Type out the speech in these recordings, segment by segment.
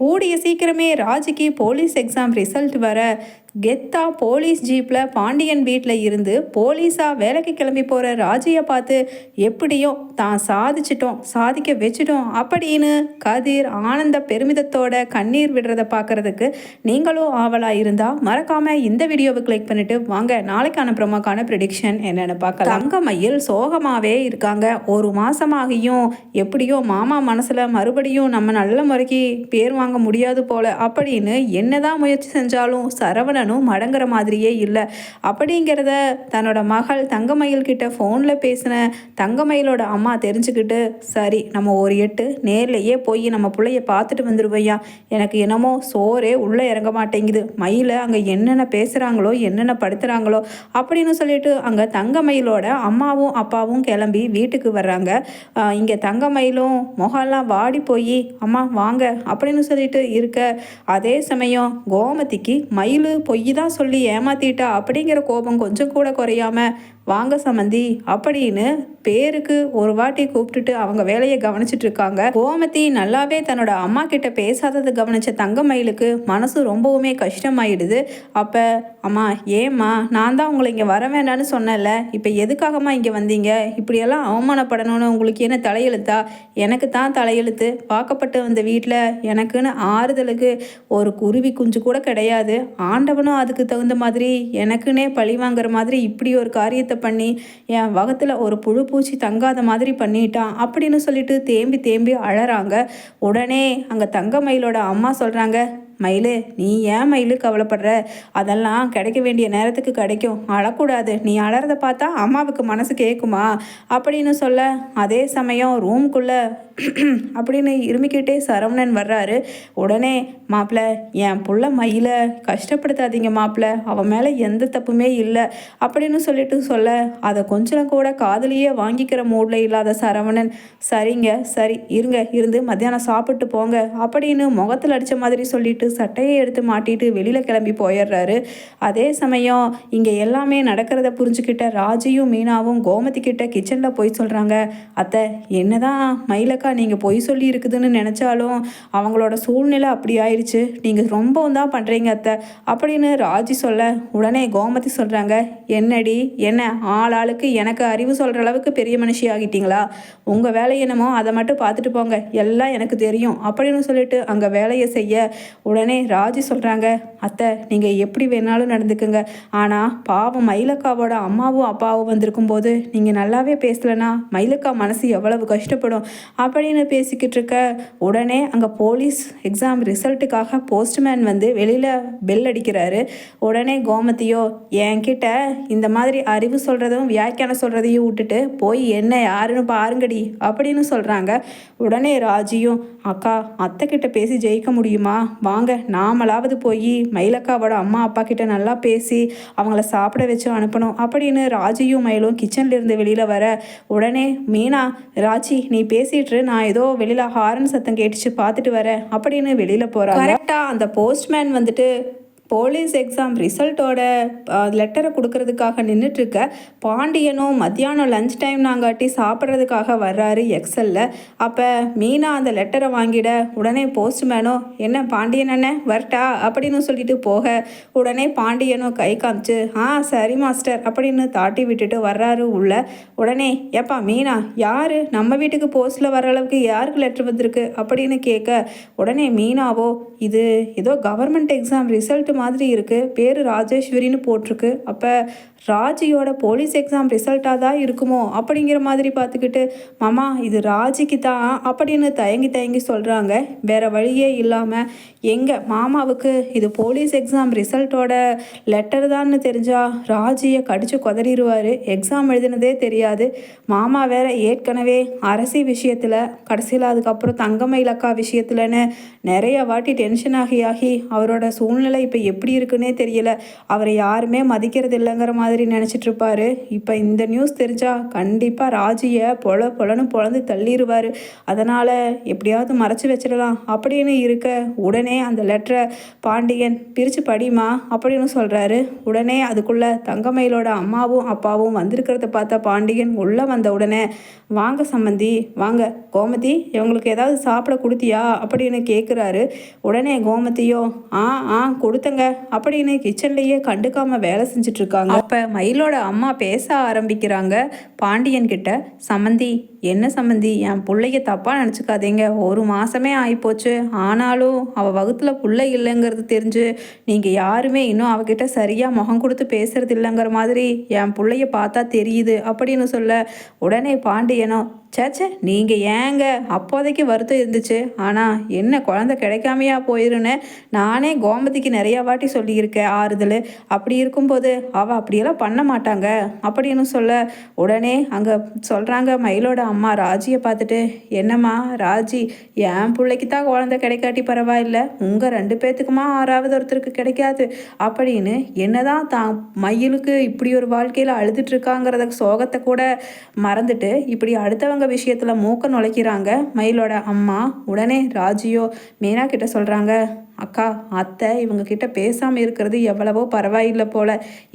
கூடிய சீக்கிரமே ராஜிக்கு police exam result வர கெத்தா போலீஸ் ஜீப்பில் பாண்டியன் வீட்டில் இருந்து போலீஸாக வேலைக்கு கிளம்பி போகிற ராஜியை பார்த்து எப்படியோ தான் சாதிச்சிட்டோம் சாதிக்க வச்சிட்டோம் அப்படின்னு கதிர் ஆனந்த பெருமிதத்தோட கண்ணீர் விடுறத பார்க்கறதுக்கு நீங்களும் ஆவலாக இருந்தால் மறக்காமல் இந்த வீடியோவை கிளிக் பண்ணிவிட்டு வாங்க. நாளைக்கான ப்ரொமோக்கான ப்ரிடிக்ஷன் என்னென்னு பார்க்கலாம். தங்கமயில் சோகமாகவே இருக்காங்க. ஒரு மாதமாகியும் எப்படியோ மாமா மனசில் மறுபடியும் நம்ம நல்ல முறைக்கு பேர் வாங்க முடியாது போல் அப்படின்னு என்னதான் முயற்சி செஞ்சாலும் சரவண சரவணனும் மடங்குற மாதிரியே இல்லை. அப்படிங்கிறத தன்னோட மகள் தங்கமயில் கிட்ட ஃபோனில் பேசின தங்கமயிலோட அம்மா தெரிஞ்சுக்கிட்டு சரி நம்ம ஒரு எட்டு நேர்லேயே போய் நம்ம பிள்ளைய பார்த்துட்டு வந்துடுவையா எனக்கு என்னமோ சோறே உள்ளே இறங்க மாட்டேங்குது. மயில அங்கே என்னென்ன பேசுகிறாங்களோ என்னென்ன படுத்துகிறாங்களோ அப்படின்னு சொல்லிட்டு அங்கே தங்கமயிலோட அம்மாவும் அப்பாவும் கிளம்பி வீட்டுக்கு வர்றாங்க. இங்கே தங்கமயிலும் முகம்லாம் வாடி போய் அம்மா வாங்க அப்படின்னு சொல்லிட்டு இருக்க அதே சமயம் கோமதிக்கு மயில் பொய் தான் சொல்லி ஏமாத்திட்டா அப்படிங்கிற கோபம் கொஞ்சம் கூட குறையாம வாங்க சமந்தி. அப்படின்னு பேருக்கு ஒரு வாட்டி கூப்பிட்டுட்டு அவங்க வேலையை கவனிச்சிட்டு இருக்காங்க. கோமதி நல்லாவே தன்னோட அம்மா கிட்ட பேசாததை கவனிச்ச தங்கமயிலுக்கு மனசு ரொம்பவுமே கஷ்டமாயிடுது. அப்ப அம்மா ஏம்மா நான் தான் உங்களை இங்கே வர வேண்டாம்னு சொன்னேன்ல. இப்போ எதுக்காகம்மா இங்கே வந்தீங்க? இப்படியெல்லாம் அவமானப்படணும்னு உங்களுக்கு என்ன தலையெழுத்தா? எனக்கு தான் தலையெழுத்து. பார்க்கப்பட்டு வந்த வீட்டில் எனக்குன்னு ஆறுதலுக்கு ஒரு குருவி குஞ்சு கூட கிடையாது. ஆண்டவனும் அதுக்கு தகுந்த மாதிரி எனக்குன்னே பழி வாங்குற மாதிரி இப்படி ஒரு காரியத்தை பண்ணி என் வகத்தில் ஒரு புழு பூச்சி தங்காத மாதிரி பண்ணிட்டான் அப்படின்னு சொல்லிட்டு தேம்பி தேம்பி அழறாங்க. உடனே அங்கே தங்க மயிலோட அம்மா சொல்கிறாங்க மயிலு நீ ஏன் மயிலு கவலைப்படுற? அதெல்லாம் கிடைக்க வேண்டிய நேரத்துக்கு கிடைக்கும். அழக்கூடாது. நீ அழறத பார்த்தா அம்மாவுக்கு மனசு கேட்குமா அப்படின்னு சொல்ல அதே சமயம் ரூம்குள்ளே அப்படின்னு இருமிக்கிட்டே சரவணன் வர்றாரு. உடனே மாப்பிள்ள என் புள்ள மயில கஷ்டப்படுத்தாதீங்க மாப்பிள்ள அவன் மேலே எந்த தப்புமே இல்லை. அப்படின்னு சொல்லிட்டு சொல்ல அதை கொஞ்சம் கூட காதலியே வாங்கிக்கிற மூடில் இல்லாத சரவணன். சரிங்க சரி இருங்க இருந்து மத்தியானம் சாப்பிட்டு போங்க. அப்படின்னு முகத்தில் அடித்த மாதிரி சொல்லிட்டு சட்டையை எடுத்து மாட்டிட்டு வெளியில் கிளம்பி போயிடுறாரு. அதே சமயம் இங்கே எல்லாமே நடக்கிறத புரிஞ்சுக்கிட்ட ராஜியும் மீனாவும் கோமதி கிட்ட கிச்சனில் போய் சொல்கிறாங்க அத்தை என்னதான் மயிலக்கா நீங்கள் பொய் சொல்லி இருக்குதுன்னு நினச்சாலும் அவங்களோட சூழ்நிலை அப்படி ஆயிடுச்சு நீங்கள் ரொம்பவும் தான் பண்ணுறீங்க அத்தை. அப்படின்னு ராஜி சொல்ல உடனே கோமதி சொல்கிறாங்க என்னடி என்ன ஆள் ஆளுக்கு எனக்கு அறிவு சொல்கிற அளவுக்கு பெரிய மனுஷி ஆகிட்டீங்களா? உங்கள் வேலை என்னமோ அதை மட்டும் பார்த்துட்டு போங்க. எல்லாம் எனக்கு தெரியும் அப்படின்னு சொல்லிட்டு அங்கே வேலையை செய்ய உடனே ராஜி சொல்கிறாங்க அத்தை நீங்கள் எப்படி வேணாலும் நடந்துக்குங்க. ஆனால் பாவம் மயிலக்காவோட அம்மாவும் அப்பாவும் வந்திருக்கும் போது நீங்கள் நல்லாவே பேசலைன்னா மயிலக்கா மனசு எவ்வளவு கஷ்டப்படும். அப்படின்னு பேசிக்கிட்டு இருக்க உடனே அங்கே போலீஸ் எக்ஸாம் ரிசல்ட்டுக்காக போஸ்ட்மேன் வந்து வெளியில் பெல் அடிக்கிறாரு. உடனே கோமதியோ என்கிட்ட இந்த மாதிரி அறிவு சொல்கிறதும் வியாக்கியானம் சொல்கிறதையும் விட்டுட்டு போய் என்ன யாருன்னு பாருங்கடி அப்படின்னு சொல்கிறாங்க உடனே ராஜியும் அக்கா அத்தை கிட்ட பேசி ஜெயிக்க முடியுமா? வாங்க நாமளாவது போய் மயிலக்காவோட அம்மா அப்பா கிட்ட நல்லா பேசி அவங்கள சாப்பிட வச்சு அனுப்பணும் அப்படின்னு ராஜியும் மயிலும் கிச்சன்லேருந்து இருந்து வர உடனே மீனா ராஜி நீ பேசிட்டு நான் ஏதோ வெளியில ஹாரன் சத்தம் கேட்டுச்சு பார்த்துட்டு வரேன். அப்படின்னு வெளியில போறாங்க. கரெக்டா அந்த போஸ்ட்மேன் வந்துட்டு போலீஸ் எக்ஸாம் ரிசல்ட்டோட லெட்டரை கொடுக்கறதுக்காக நின்றுட்டுருக்க பாண்டியனும் மத்தியானம் லஞ்ச் டைம் நாங்காட்டி சாப்பிட்றதுக்காக வர்றாரு எக்ஸலில். அப்போ மீனா அந்த லெட்டரை வாங்கிட உடனே போஸ்ட்மேனோ என்ன பாண்டியன் அண்ணே வரட்டா? அப்படின்னு சொல்லிட்டு போக உடனே பாண்டியனும் கை காமிச்சு ஆ சரி மாஸ்டர் அப்படின்னு தாட்டி விட்டுட்டு வர்றாரு உள்ள. உடனே ஏப்பா மீனா யார்? நம்ம வீட்டுக்கு போஸ்ட்டில் வர அளவுக்கு யாருக்கு லெட்டர் வந்திருக்கு? அப்படின்னு கேட்க உடனே மீனாவோ இது ஏதோ கவர்மெண்ட் எக்ஸாம் ரிசல்ட் மாதிரி இருக்குது பேர் ராஜேஸ்வரின்னு போட்டிருக்கு. அப்போ ராஜியோட போலீஸ் எக்ஸாம் ரிசல்ட்டாக தான் இருக்குமோ? அப்படிங்கிற மாதிரி பார்த்துக்கிட்டு மாமா இது ராஜிக்கு தான் அப்படின்னு தயங்கி தயங்கி சொல்கிறாங்க வேறு வழியே இல்லாமல் எங்கள் மாமாவுக்கு இது போலீஸ் எக்ஸாம் ரிசல்ட்டோட லெட்டர் தான்னு தெரிஞ்சால் ராஜியை கடிச்சு கொதறிடுவார். எக்ஸாம் எழுதினதே தெரியாது. மாமா வேற ஏற்கனவே அரசி விஷயத்தில் கடைசியில் அதுக்கப்புறம் தங்கமயிலக்கா விஷயத்துலன்னு நிறைய வாட்டி டென்ஷன் ஆகி ஆகி அவரோட சூழ்நிலை இப்போ எப்படி இருக்குன்னே தெரியல. அவரை யாருமே மதிக்கிறது இல்லைங்கிற மாதிரி நினச்சிட்டு இருப்பாரு இப்போ இந்த நியூஸ் தெரிஞ்சா கண்டிப்பாக ராஜியை பொல பொலன்னு பொழந்து தள்ளிடுவார் அதனால் எப்படியாவது மறைச்சி வச்சிடலாம். அப்படின்னு இருக்க உடனே அந்த லெட்டரை பாண்டியன் பிரித்து படிமா அப்படின்னு சொல்கிறாரு உடனே அதுக்குள்ளே தங்கமயிலோட அம்மாவும் அப்பாவும் வந்திருக்கிறத பார்த்த பாண்டியன் உள்ளே வந்த உடனே வாங்க சம்மந்தி வாங்க. கோமதி இவங்களுக்கு ஏதாவது சாப்பிட கொடுத்தியா? அப்படின்னு கேட்குறாரு உடனே கோமதியோ ஆ ஆ கொடுத்தங்க அப்படின்னு கிச்சன்லயே கண்டுக்காம வேலை செஞ்சுட்டு இருக்காங்க. அப்ப மயிலோட அம்மா பேச ஆரம்பிக்கிறாங்க. பாண்டியன் கிட்ட சமந்தி என்ன சம்மந்தி என் பிள்ளைய தப்பாக நினச்சிக்காதீங்க. ஒரு மாதமே ஆகிப்போச்சு ஆனாலும் அவள் வகுத்தில் பிள்ளை இல்லைங்கிறது தெரிஞ்சு நீங்கள் யாருமே இன்னும் அவகிட்ட சரியாக முகம் கொடுத்து பேசுறது இல்லைங்கிற மாதிரி என் பிள்ளைய பார்த்தா தெரியுது அப்படின்னு சொல்ல உடனே பாண்டியனோ சேச்சே நீங்கள் ஏங்க? அப்போதைக்கு வருத்தம் இருந்துச்சு. ஆனால் என்ன குழந்தை கிடைக்காமையா போயிருன்னு நானே கோமதிக்கு நிறையா வாட்டி சொல்லியிருக்கேன் ஆறுதல். அப்படி இருக்கும்போது அவள் அப்படியெல்லாம் பண்ண மாட்டாங்க அப்படின்னு சொல்ல உடனே அங்கே சொல்கிறாங்க மயிலோட அம்மா ராஜியை பார்த்துட்டு என்னம்மா ராஜி என் பிள்ளைக்கு தான் குழந்த கிடைக்காட்டி பரவாயில்ல. உங்கள் ரெண்டு பேர்த்துக்குமா ஆறாவது ஒருத்தருக்கு கிடைக்காது. அப்படின்னு என்னதான் தான் மயிலுக்கு இப்படி ஒரு வாழ்க்கையில் அழுதுட்டுருக்காங்கிறத சோகத்தை கூட மறந்துட்டு இப்படி அடுத்தவங்க விஷயத்தில் மூக்க நுழைக்கிறாங்க. மயிலோட அம்மா உடனே ராஜியோ மீனா கிட்ட சொல்கிறாங்க அக்கா அத்தை இவங்க கிட்ட பேசாமல் இருக்கிறது எவ்வளவோ பரவாயில்லை போல.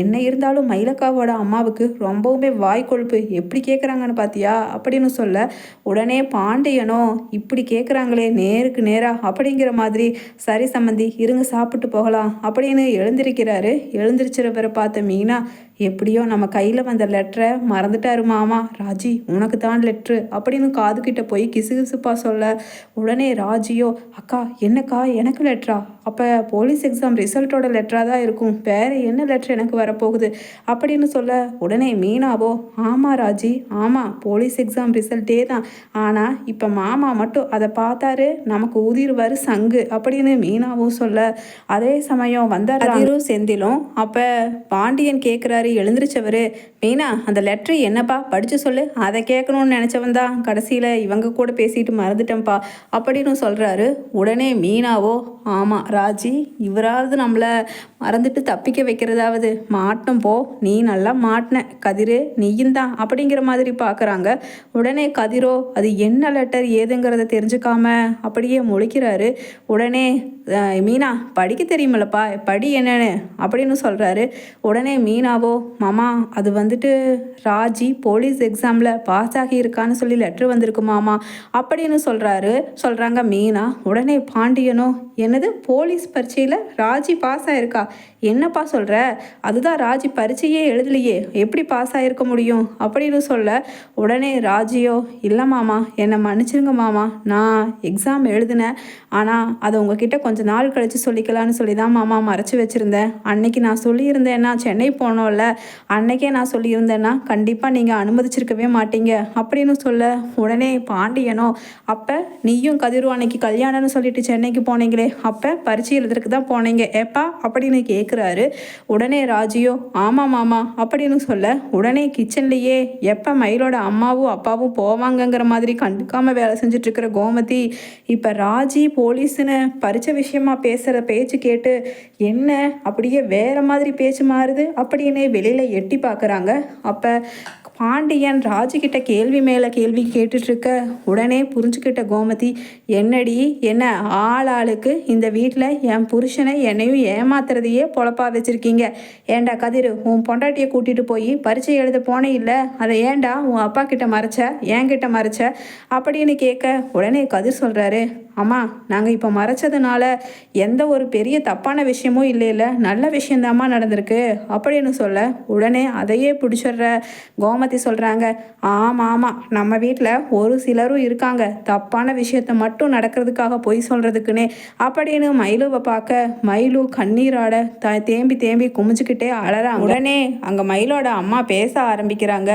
என்ன இருந்தாலும் மயிலக்காவோட அம்மாவுக்கு ரொம்பவுமே வாய் கொழுப்பு. எப்படி கேட்குறாங்கன்னு பார்த்தியா அப்படின்னு சொல்ல உடனே பாண்டியனோ இப்படி கேட்குறாங்களே நேருக்கு நேரா அப்படிங்கிற மாதிரி. சரி சம்மந்தி இருங்க சாப்பிட்டு போகலாம். அப்படின்னு எழுந்திருக்கிறாரு. எழுந்திருச்சிறவரை பார்த்த மீனா எப்படியோ நம்ம கையில் வந்த லெட்டரை மறந்துட்டாரு மாமா. ராஜி உனக்கு தான் லெட்ரு அப்படின்னு காதுகிட்ட போய் கிசுகிசுப்பா சொல்ல உடனே ராஜியோ அக்கா என்னக்கா எனக்கு லெட்ரா அப்போ போலீஸ் எக்ஸாம் ரிசல்ட்டோட லெட்டராக தான் இருக்கும். வேறு என்ன லெட்ரு எனக்கு வரப்போகுது? அப்படின்னு சொல்ல உடனே மீனாவோ? ஆமாம் ராஜி. ஆமாம் போலீஸ் எக்ஸாம் ரிசல்ட்டே தான். ஆனால் இப்போ மாமா மட்டும் அதை பார்த்தாரு நமக்கு ஊதிருவார் சங்கு. அப்படின்னு மீனாவும் சொல்ல அதே சமயம் வந்தார் செந்திலும் அப்போ பாண்டியன் கேட்குறாரு எழுந்திரிச்சவர். மீனா அந்த லெட்ரு என்னப்பா? படித்து சொல்லு. அதை கேட்கணும்னு நினச்சவன் தான். கடைசியில் இவங்க கூட பேசிட்டு மறந்துட்டேன்ப்பா அப்படின்னு சொல்கிறாரு உடனே மீனாவோ ஆமாம் ராஜி இவராவது நம்மளை மறந்துட்டு தப்பிக்க வைக்கிறதாவது. மாட்டும் போ. நீ நல்லா மாட்டின கதிரு நீயும் தான் அப்படிங்கிற மாதிரி பார்க்குறாங்க உடனே கதிரோ அது என்ன லெட்டர் ஏதுங்கிறத தெரிஞ்சுக்காம அப்படியே முழிக்கிறாரு. உடனே மீனா படிக்க தெரியுமில்லப்பா. படி என்னன்னு அப்படின்னு சொல்கிறாரு உடனே மீனாவோ மாமா அது வந்துட்டு ராஜி போலீஸ் எக்ஸாமில் பாஸ் ஆகியிருக்கான்னு சொல்லி லெட்ரு வந்திருக்கு மாமா. அப்படின்னு சொல்கிறாரு சொல்கிறாங்க மீனா உடனே பாண்டியனோ என்னது? போலீஸ் பரீட்சையில் ராஜி பாஸ் ஆகிருக்கா என்னப்பா சொல்கிற அதுதான் ராஜி பரீட்சையே எழுதலையே. எப்படி பாஸ் ஆகிருக்க முடியும்? அப்படின்னு சொல்ல உடனே ராஜியோ இல்லை மாமா என்னை மன்னிச்சிருங்க மாமா. நான் எக்ஸாம் எழுதினேன். ஆனால் அதை உங்ககிட்ட கொஞ்ச நாள் கழித்து சொல்லிக்கலான்னு சொல்லி தான் மாமா மறைச்சி வச்சுருந்தேன். அன்னைக்கு நான் சொல்லியிருந்தேன்னா சென்னை போனோம்ல அன்னைக்கே நான் சொல்லியிருந்தேன்னா கண்டிப்பாக நீங்கள் அனுமதிச்சிருக்கவே மாட்டீங்க. அப்படின்னு சொல்ல உடனே பாண்டியனோ அப்போ நீயும் கதிரும் அன்னைக்கு கல்யாணம்னு சொல்லிட்டு சென்னைக்கு போனீங்களே அப்போ பரிச்சை எழுதுறதுக்கு தான் போனீங்க. ஏப்பா? அப்படின்னு கேட்குறாரு உடனே ராஜியோ ஆமாம் மாமா அப்படின்னு சொல்ல உடனே கிச்சன்லேயே எப்போ மயிலோட அம்மாவும் அப்பாவும் போவாங்கங்கிற மாதிரி கண்டுக்காமல் வேலை செஞ்சிட்ருக்கிற கோமதி இப்போ ராஜி போலீஸ்னு பரிச்ச விஷயமா பேசுகிற பேச்சு கேட்டு என்ன அப்படியே வேற மாதிரி பேச்சு மாறுது? அப்படின்னு வெளியில் எட்டி பார்க்குறாங்க. அப்போ பாண்டியன் ராஜுகிட்ட கேள்வி மேலே கேள்வி கேட்டுட்ருக்க உடனே புரிஞ்சுக்கிட்ட கோமதி என்னடி என்ன ஆள் ஆளுக்கு இந்த வீட்டில் என் புருஷனை என்னையும் ஏமாத்துறதையே பொழப்பா வச்சுருக்கீங்க. ஏண்டா கதிர் உன் பொண்டாட்டியை கூட்டிகிட்டு போய் பரீட்சை எழுத போனே இல்லை. அதை ஏண்டா உன் அப்பா கிட்ட மறைச்ச என்கிட்ட மறைச்ச? அப்படின்னு கேட்க உடனே கதிர் சொல்கிறாரு அம்மா நாங்கள் இப்போ மறைச்சதுனால எந்த ஒரு பெரிய தப்பான விஷயமும் இல்லை இல்லை நல்ல விஷயந்தாம்மா நடந்திருக்கு. அப்படின்னு சொல்ல உடனே அதையே பிடிச்சிடுற கோமதி சொல்கிறாங்க ஆமாம் ஆமாம் நம்ம வீட்டில் ஒரு சிலரும் இருக்காங்க. தப்பான விஷயத்த மட்டும் நடக்கிறதுக்காக பொய் சொல்கிறதுக்குன்னே அப்படின்னு மயிலுவை பார்க்க மயிலு கண்ணீராட த தேம்பி தேம்பி குமிஞ்சுக்கிட்டே அழறாங்க உடனே அங்கே மயிலோட அம்மா பேச ஆரம்பிக்கிறாங்க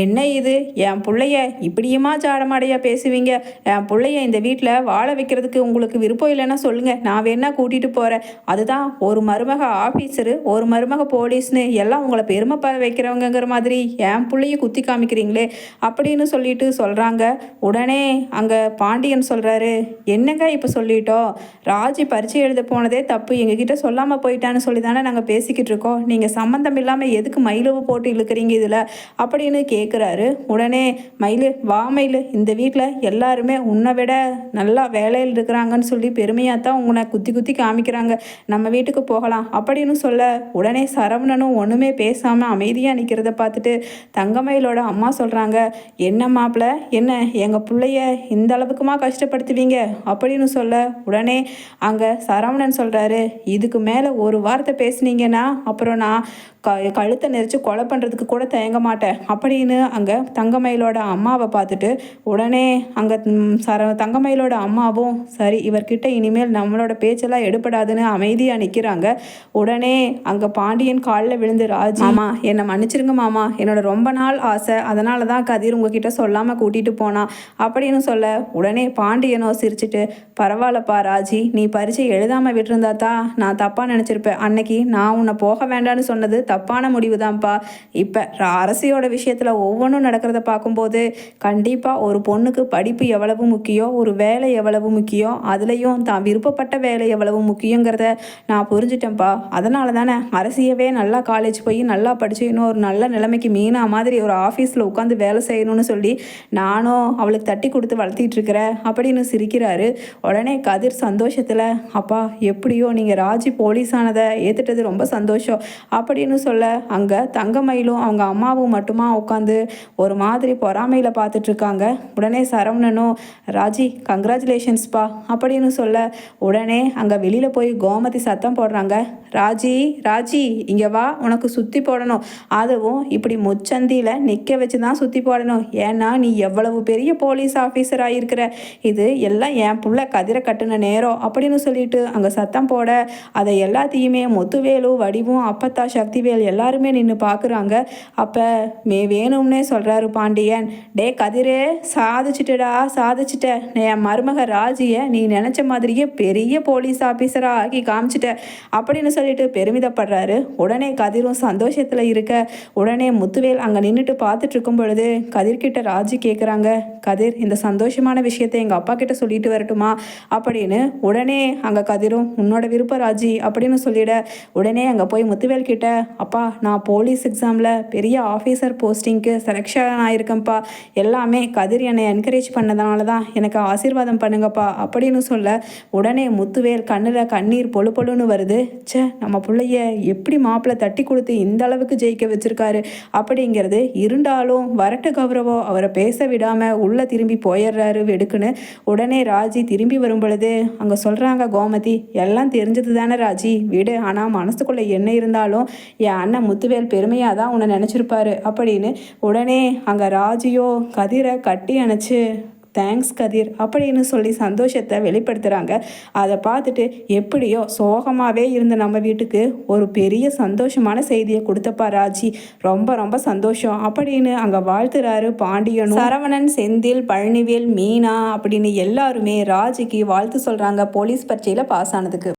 என்ன இது? என் பிள்ளைய இப்படியுமா ஜாடமாடையாக பேசுவீங்க? என் பிள்ளைய இந்த வீட்டில் வாழ வைக்க வைக்கிறதுக்கு உங்களுக்கு விருப்பம் இல்லைன்னா சொல்லுங்கள் நான் வேணா கூட்டிகிட்டு போகிறேன் அதுதான் ஒரு மருமக ஆஃபீஸரு ஒரு மருமக போலீஸ்னு எல்லாம் உங்களை பெருமைப்பட வைக்கிறவங்கிற மாதிரி என் பிள்ளைய குத்தி காமிக்கிறீங்களே அப்படின்னு சொல்லிட்டு சொல்கிறாங்க உடனே அங்கே பாண்டியன் சொல்கிறாரு என்னங்க இப்போ சொல்லிட்டோம்? ராஜி பரீட்சை எழுத போனதே தப்பு. எங்ககிட்ட சொல்லாமல் போயிட்டான்னு சொல்லி தானே நாங்கள் பேசிக்கிட்டு இருக்கோம். நீங்கள் சம்மந்தம் இல்லாமல் எதுக்கு மயிலவு போட்டு இழுக்கிறீங்க இதில்? அப்படின்னு கேட்குறாரு உடனே மயில் வா மயில். இந்த வீட்டில் எல்லாருமே உன்னை விட நல்லா வேலை வேலையில் இருக்கிறாங்கன்னு சொல்லி பெருமையாக தான் உங்களை குத்தி குத்தி காமிக்கிறாங்க. நம்ம வீட்டுக்கு போகலாம். அப்படின்னு சொல்ல உடனே சரவணனும் ஒன்றுமே பேசாமல் அமைதியாக நிற்கிறத பார்த்துட்டு தங்கமயிலோட அம்மா சொல்கிறாங்க என்ன மாப்பிள்ள என்ன? எங்கள் பிள்ளைய இந்த அளவுக்குமா கஷ்டப்படுத்துவீங்க? அப்படின்னு சொல்ல உடனே அங்கே சரவணன் சொல்கிறாரு இதுக்கு மேலே ஒரு வார்த்தை பேசுனீங்கன்னா அப்புறம் நான் க கழுத்தை நெரிச்சு கொலை பண்ணுறதுக்கு கூட தயங்க மாட்டேன். அப்படின்னு அங்கே தங்கமயிலோட அம்மாவை பார்த்துட்டு உடனே அங்கே சர தங்கமயிலோட அம்மாவும் சரி இவர்கிட்ட இனிமேல் நம்மளோட பேச்செல்லாம் எடுபடாதுன்னு அமைதியாக நிற்கிறாங்க உடனே அங்கே பாண்டியன் காலில் விழுந்து ராஜ் மாமா என்னை மன்னிச்சிருங்க மாமா. என்னோட ரொம்ப நாள் ஆசை. அதனால தான் கதிர் உங்ககிட்ட சொல்லாமல் கூட்டிகிட்டு போனான் அப்படின்னு சொல்ல உடனே பாண்டியனோ சிரிச்சிட்டு பரவாயில்லப்பா ராஜி நீ பரீட்சை எழுதாமல் விட்டுருந்தா தான் நான் தப்பாக நினச்சிருப்பேன். அன்னைக்கு நான் உன்னை போக வேண்டாம்னு சொன்னது தப்பான முடிவு தான்ப்பா இப்போ அரசியோட விஷயத்தில் ஒவ்வொன்றும் நடக்கிறத பார்க்கும்போது கண்டிப்பாக ஒரு பொண்ணுக்கு படிப்பு எவ்வளவு முக்கியம் ஒரு வேலை எவ்வளவு முக்கியம்? அதுலேயும் தான் விருப்பப்பட்ட வேலை எவ்வளவு முக்கியங்கிறத நான் புரிஞ்சிட்டேன்ப்பா. அதனால தானே அரசியவே நல்லா காலேஜ் போய் நல்லா படித்து இன்னும் ஒரு நல்ல நிலைமைக்கு மீனா மாதிரி ஒரு ஆஃபீஸில் உட்காந்து வேலை செய்யணும்னு சொல்லி நானும் அவளுக்கு தட்டி கொடுத்து வளர்த்திட்டு இருக்கிறேன் அப்படின்னு சிரிக்கிறாரு. உடனே கதிர் சந்தோஷத்தில் அப்பா எப்படியோ நீங்கள் ராஜி போலீஸ் ஆனதை ஏற்றுட்டது ரொம்ப சந்தோஷம் அப்படின்னு சொல்ல அங்கே தங்கமயிலும் அவங்க அம்மாவும் மட்டுமா உட்காந்து ஒரு மாதிரி பொறாமையில் பார்த்துட்ருக்காங்க உடனே சரவணனும் ராஜி கங்க்ராச்சுலேஷன்ஸ்ப்பா அப்படின்னு சொல்ல உடனே அங்கே வெளியில் போய் கோமதி சத்தம் போடுறாங்க. ராஜி ராஜி இங்கே வா உனக்கு சுற்றி போடணும். அதுவும் இப்படி முச்சந்தியில் நிற்க வச்சு தான் சுற்றி போடணும். ஏன்னா நீ எவ்வளவு பெரிய போலீஸ் ஆஃபீஸராக இருக்கிற இது எல்லாம் என் புள்ள கதிரை கட்டுன நேரம். அப்படின்னு சொல்லிட்டு அங்கே சத்தம் போட அதை எல்லாத்தையுமே முத்துவேலு வடிவும் அப்பத்தா சக்திவேல் எல்லாருமே நின்று பார்க்குறாங்க அப்போ மே வேணும்னே சொல்கிறாரு பாண்டியன். டே கதிரே சாதிச்சிட்டடா சாதிச்சிட்ட. என் மருமக ராஜியை நீ நினச்ச மாதிரியே பெரிய போலீஸ் ஆஃபீஸராக ஆக்கி காமிச்சிட்ட அப்படின்னு சொல்லிட்டு பெருமிதப்படுறாரு. உடனே கதிரும் சந்தோஷத்தில் இருக்க உடனே முத்துவேல் அங்கே நின்றுட்டு பார்த்துட்டு இருக்கும் பொழுது கதிர்கிட்ட ராஜி கேட்குறாங்க கதிர் இந்த சந்தோஷமான விஷயத்தை எங்கள் அப்பா கிட்ட சொல்லிட்டு வரட்டுமா? அப்படின்னு. உடனே அங்கே கதிரும் உன்னோட விருப்ப ராஜி அப்படின்னு சொல்லிட உடனே அங்கே போய் முத்துவேல் கிட்ட அப்பா நான் போலீஸ் எக்ஸாமில் பெரிய ஆஃபீஸர் போஸ்டிங்க்கு செலெக்ஷன் ஆயிருக்கேன்ப்பா. எல்லாமே கதிர் என்னை என்கரேஜ் பண்ணதுனால தான் எனக்கு ஆசீர்வாதம் பண்ணுங்கப்பா. அப்படின்னு சொல்ல உடனே முத்துவேல் கண்ணில் கண்ணீர் பொழு பொழுன்னு வருது. ச்சே நம்ம பிள்ளைய எப்படி மாப்பிள்ளை தட்டி கொடுத்து இந்த அளவுக்கு ஜெயிக்க வச்சிருக்காரு அப்படிங்கிறது இருந்தாலும் வரட்டு கௌரவம் அவரை பேச விடாமல் உள்ளே திரும்பி போயிடுறாரு வெடுக்குன்னு உடனே ராஜி திரும்பி வரும் பொழுது அங்கே சொல்கிறாங்க கோமதி எல்லாம் தெரிஞ்சது தானே ராஜி விடு. ஆனால் மனசுக்குள்ளே என்ன இருந்தாலும் என் அண்ணன் முத்துவேல் பெருமையாக தான் உன்னை நினச்சிருப்பாரு அப்படின்னு உடனே அங்கே ராஜியோ கதிரை கட்டி அணைச்சு தேங்க்ஸ் கதிர் அப்படின்னு சொல்லி சந்தோஷத்தை வெளிப்படுத்துகிறாங்க அதை பார்த்துட்டு எப்படியோ சோகமாகவே இருந்த நம்ம வீட்டுக்கு ஒரு பெரிய சந்தோஷமான செய்தியை கொடுத்தப்பா ராஜி. ரொம்ப ரொம்ப சந்தோஷம். அப்படின்னு அங்கே வாழ்த்துறாரு பாண்டியனும். சரவணன் செந்தில் பழனிவேல் மீனா அப்படின்னு எல்லாருமே ராஜிக்கு வாழ்த்து சொல்கிறாங்க போலீஸ் பரீட்சையில் பாஸ் ஆனதுக்கு.